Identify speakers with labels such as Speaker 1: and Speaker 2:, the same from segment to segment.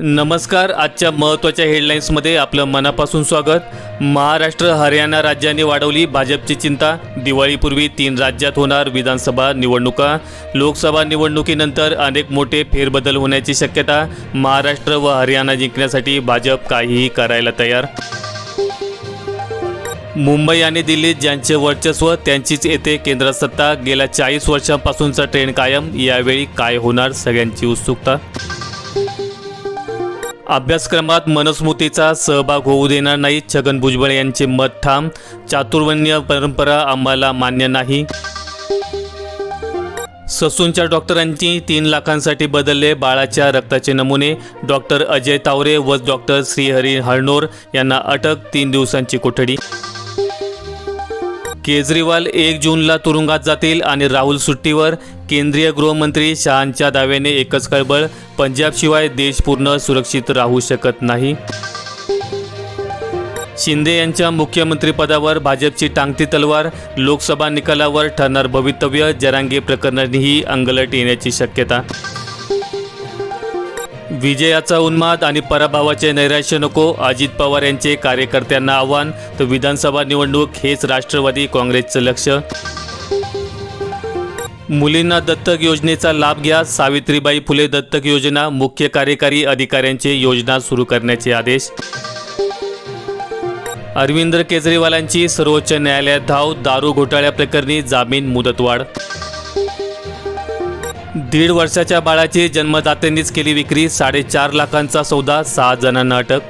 Speaker 1: नमस्कार आजच्या महत्त्वाच्या हेडलाईन्समध्ये आपलं मनापासून स्वागत. महाराष्ट्र हरियाणा राज्याने वाढवली भाजपची चिंता. दिवाळीपूर्वी तीन राज्यात होणार विधानसभा निवडणुका. लोकसभा निवडणुकीनंतर अनेक मोठे फेरबदल होण्याची शक्यता. महाराष्ट्र व हरियाणा जिंकण्यासाठी भाजप काहीही करायला तयार. मुंबई आणि दिल्लीत ज्यांचे वर्चस्व त्यांचीच येते केंद्रात सत्ता. गेल्या चाळीस वर्षांपासूनचा ट्रेंड कायम. यावेळी काय होणार सगळ्यांची उत्सुकता? अभ्यासक्रमात मनस्मृतीचा सहभाग होऊ देणार नाही. छगन भुजबळ यांचे मत ठाम. चातुर्वण्य परंपरा आम्हाला मान्य नाही. ससूनच्या डॉक्टरांनी तीन लाखांसाठी बदलले बाळाच्या रक्ताचे नमुने. डॉक्टर अजय तावरे व डॉक्टर श्रीहरी हळणोर यांना अटक तीन दिवसांची कोठडी. केजरीवाल एक जूनला तुरुंगात जातील आणि राहुल सुट्टीवर केंद्रीय गृहमंत्री शहांच्या दाव्याने एकच कळबळ पंजाबशिवाय देश पूर्ण सुरक्षित राहू शकत नाही. शिंदे यांच्या मुख्यमंत्रीपदावर भाजपची टांगती तलवार. लोकसभा निकालावर ठरणार भवितव्य. जरांगे प्रकरणांनीही अंगलट येण्याची शक्यता. विजयाचा उन्माद आणि पराभवाचे नैराश्य नको अजित पवार यांचे कार्यकर्त्यांना आव्हान तर विधानसभा निवडणूक हेच राष्ट्रवादी काँग्रेसचं लक्ष. मुलींना दत्तक योजनेचा लाभ घ्या सावित्रीबाई फुले दत्तक योजना मुख्य कार्यकारी अधिकाऱ्यांचे योजना सुरू करण्याचे आदेश. अरविंद केजरीवालांची सर्वोच्च न्यायालयात धाव दारू घोटाळ्याप्रकरणी जामीन मुदतवाढ. दीड वर्षाच्या बाळाची जन्मदात्यांनीच केली विक्री. साडेचार लाखांचा सौदा सहा जणांना अटक.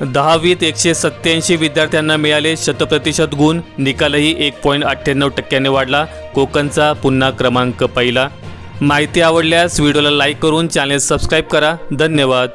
Speaker 1: दहावीत एकशे सत्याऐंशी विद्यार्थ्यांना मिळाले शतप्रतिशत गुण. निकालही एक पॉईंट अठ्ठ्याण्णव टक्क्याने वाढला. कोकणचा पुन्हा क्रमांक पहिला. माहिती आवडल्यास व्हिडिओला लाईक करून चॅनेल सबस्क्राईब करा. धन्यवाद.